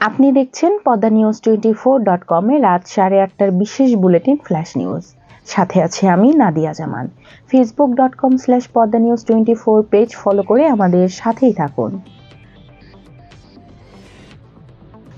আপনি দেখছেন Padma news twenty four dot কমে রাত সাড়ে আটটার বিশেষ বুলেটিন ফ্ল্যাশ নিউজ। সাথে আছে আমি Nadia Zaman. Facebook dot com slash Padma news twenty four page follow করে আমাদের সাথেই থাকুন।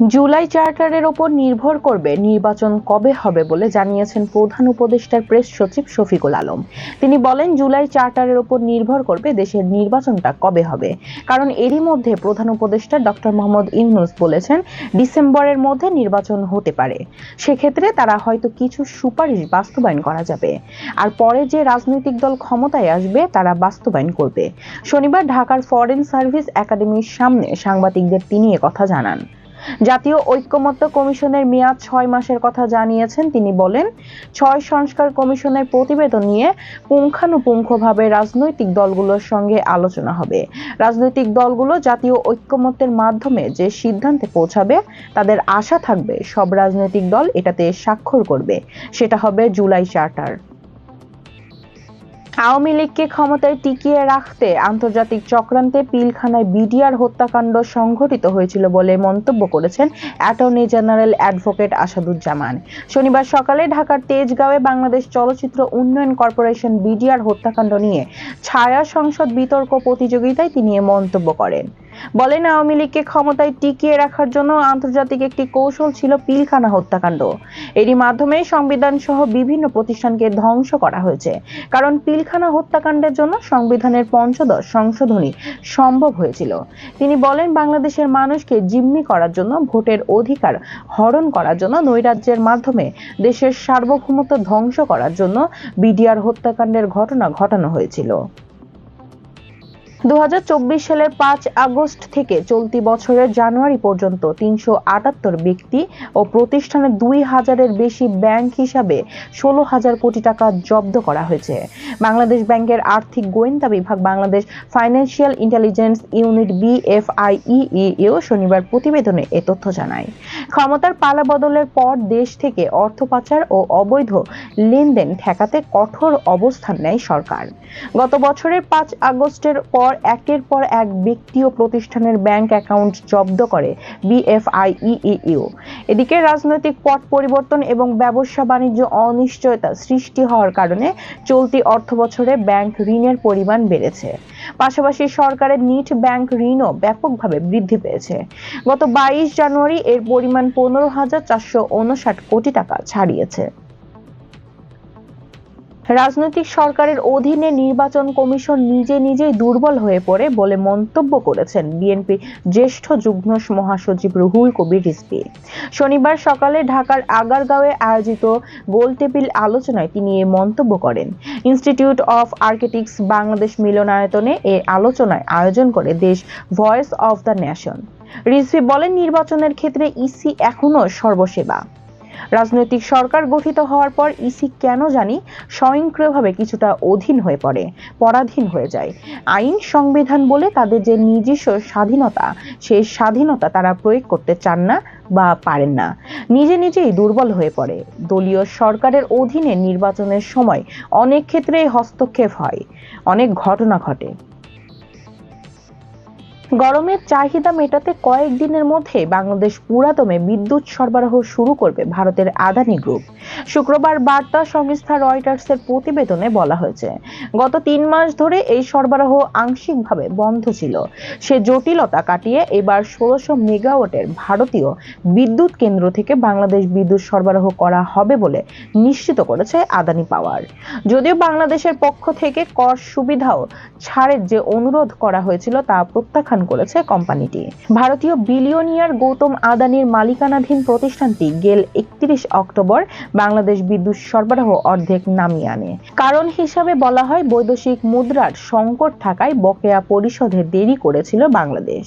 জুলাই চার্টারের ওপর নির্ভর করবে নির্বাচন কবে হবে বলে জানিয়েছেন প্রধান উপদেষ্টার প্রেস সচিব শফিকুল আলম। তিনি বলেন, জুলাই চার্টারের ওপর নির্ভর করবে দেশের নির্বাচনটা কবে হবে। কারণ এরই মধ্যে প্রধান উপদেষ্টা ডক্টর মোহাম্মদ ইউনুস বলেছেন, ডিসেম্বরের মধ্যে নির্বাচন হতে পারে। সেক্ষেত্রে তারা হয়তো কিছু সুপারিশ বাস্তবায়ন করা যাবে। আর পরে যে রাজনৈতিক দল ক্ষমতায় আসবে, তারা বাস্তবায়ন করবে। শনিবার ঢাকার ফরেন সার্ভিস একাডেমির সামনে সাংবাদিকদের তিনি কথা জানান। জাতীয় ঐক্যমত্য কমিশনের মেয়াদ ছয় মাসের কথা জানিয়েছেন তিনি বলেন, ছয় সংস্কার কমিশনের প্রতিবেদন নিয়ে পুঙ্খানুপুঙ্খভাবে রাজনৈতিক দলগুলোর সঙ্গে আলোচনা হবে। রাজনৈতিক দলগুলো জাতীয় ঐক্যমত্যের মাধ্যমে যে সিদ্ধান্তে পৌঁছাবে, তাদের আশা থাকবে সব রাজনৈতিক দল এটাতে স্বাক্ষর করবে। সেটা হবে জুলাই চার্টার। আওয়ামী লীগকে ক্ষমতায় টিকিয়ে রাখতে আন্তর্জাতিক চক্রান্তে পিলখানায় বিডিআর হত্যাকাণ্ড সংঘটিত হয়েছিল বলে মন্তব্য করেছেন অ্যাটর্নি জেনারেল অ্যাডভোকেট আসাদুজ্জামান। শনিবার সকালে ঢাকার তেজগাঁওয়ে বাংলাদেশ চলচ্চিত্র উন্নয়ন কর্পোরেশন বিডিআর হত্যাকাণ্ড নিয়ে ছায়া সংসদ বিতর্ক প্রতিযোগিতায় তিনি এ মন্তব্য করেন। বলেন আওয়ামী লীগকে ক্ষমতায় টিকিয়ে রাখার জন্য আন্তর্জাতিক একটি কৌশল ছিল পিলখানা হত্যাকাণ্ড। এরই মাধ্যমে সংবিধান সহ বিভিন্ন প্রতিষ্ঠানকে ধ্বংস করা হয়েছে। কারণ পিলখানা হত্যাকাণ্ডের জন্য সংবিধানের পঞ্চদশ সংশোধনী সম্ভব হয়েছিল। তিনি বলেন, বাংলাদেশের মানুষকে জিম্মি করার জন্য, ভোটের অধিকার হরণ করার জন্য, নৈরাজ্যের মাধ্যমে দেশের সার্বভৌমত্ব ধ্বংস করার জন্য বিডিআর হত্যাকাণ্ডের ঘটনা ঘটানো হয়েছিল। দু হাজার চব্বিশ সালের পাঁচ আগস্ট থেকে চলতি বছরের জানুয়ারি পর্যন্ত তিনশো আটাত্তর ব্যক্তি ও প্রতিষ্ঠানে দুই হাজারের বেশি ব্যাংক হিসাবে ষোলো হাজার কোটি টাকা জব্দ করা হয়েছে। বাংলাদেশ ব্যাংকের আর্থিক গোয়েন্দা বিভাগ Bangladesh financial intelligence unit BFIU শনিবার প্রতিবেদনে এ তথ্য জানায়। ক্ষমতার পালা বদলের পর দেশ থেকে অর্থ পাচার ও অবৈধ লেনদেন ঠেকাতে কঠোর অবস্থান নেয় সরকার। গত বছরের পাঁচ আগস্টের পর একের পর এক ব্যক্তি ও প্রতিষ্ঠানের ব্যাংক অ্যাকাউন্ট জব্দ করে বিএফআইইউ এদিকে রাজনৈতিক পট পরিবর্তন এবং ব্যবসা বাণিজ্য অনিশ্চয়তা সৃষ্টি হওয়ার কারণে চলতি অর্থ বছরে ব্যাংক ঋণের পরিমাণ বেড়েছে। পাশাপাশি সরকারের নিট ব্যাংক ঋণও ব্যাপকভাবে বৃদ্ধি পেয়েছে। গত বাইশ জানুয়ারি এর পরিমাণ পনেরো হাজার চারশো কোটি টাকা ছাড়িয়েছে। রাজনৈতিক সরকারের অধীনে নির্বাচন কমিশন নিজে নিজেই দুর্বল হয়ে পড়ে বলে মন্তব্য করেছেন বিএনপি জ্যেষ্ঠ যুগ্ম মহাসচিব রুহুল কবির রিজভী। শনিবার সকালে ঢাকার আগারগাঁওয়ে আয়োজিত গোলটেবিল আলোচনায় তিনি এ মন্তব্য করেন। ইনস্টিটিউট অফ আর্কিটেক্টস বাংলাদেশ মিলনায়তনে এ আলোচনায় আয়োজন করে Desh voice of the nation. Rizvi বলেন, নির্বাচনের ক্ষেত্রে ইসি এখনও সর্বসেবা। রাজনৈতিক সরকার গঠিত হওয়ার পর ইসি কেন জানি স্বয়ংক্রিয়ভাবে কিছুটা অধীন হয়ে পড়ে, পরাধীন হয়ে যায়। আইন সংবিধান বলে তাদের যে নিজস্ব স্বাধীনতা সেই স্বাধীনতা তারা প্রয়োগ করতে চান না বা পারেন না। নিজে নিজেই দুর্বল হয়ে পড়ে। দলীয় সরকারের অধীনে নির্বাচনের সময় অনেক ক্ষেত্রে হস্তক্ষেপ হয়। অনেক ঘটনা ঘটে। গরমের চাহিদা মেটাতে কয়েকদিনের মধ্যে বাংলাদেশ পুরাতমে বিদ্যুৎ সরবরাহ শুরু করবে ভারতের আদানি গ্রুপ। শুক্রবার বার্তা সংস্থা রয়টার্সের প্রতিবেদনে বলা হয়েছে, গত তিন মাস ধরে এই সরবরাহ আংশিকভাবে বন্ধ ছিল। সে জটিলতা কাটিয়ে এবার ষোলোশো মেগাওয়াটের ভারতীয় বিদ্যুৎ কেন্দ্র থেকে বাংলাদেশ বিদ্যুৎ সরবরাহ করা হবে বলে নিশ্চিত করেছে আদানি পাওয়ার। যদিও বাংলাদেশের পক্ষ থেকে কর সুবিধাও ছাড়ের যে অনুরোধ করা হয়েছিল তা প্রত্যাখ্যান করেছে কোম্পানিটি। ভারতীয় বিলিয়নিয়ার গৌতম আদানির মালিকানাধীন প্রতিষ্ঠানটি গেল একত্রিশ অক্টোবর বাংলাদেশ বিদ্যুৎ সরবরাহ অর্ধেক নামিয়ে আনে। কারণ হিসাবে বলা হয়, বৈদেশিক মুদ্রার সংকট থাকায় বকেয়া পরিশোধে দেরি করেছিল বাংলাদেশ।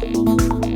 Thank you.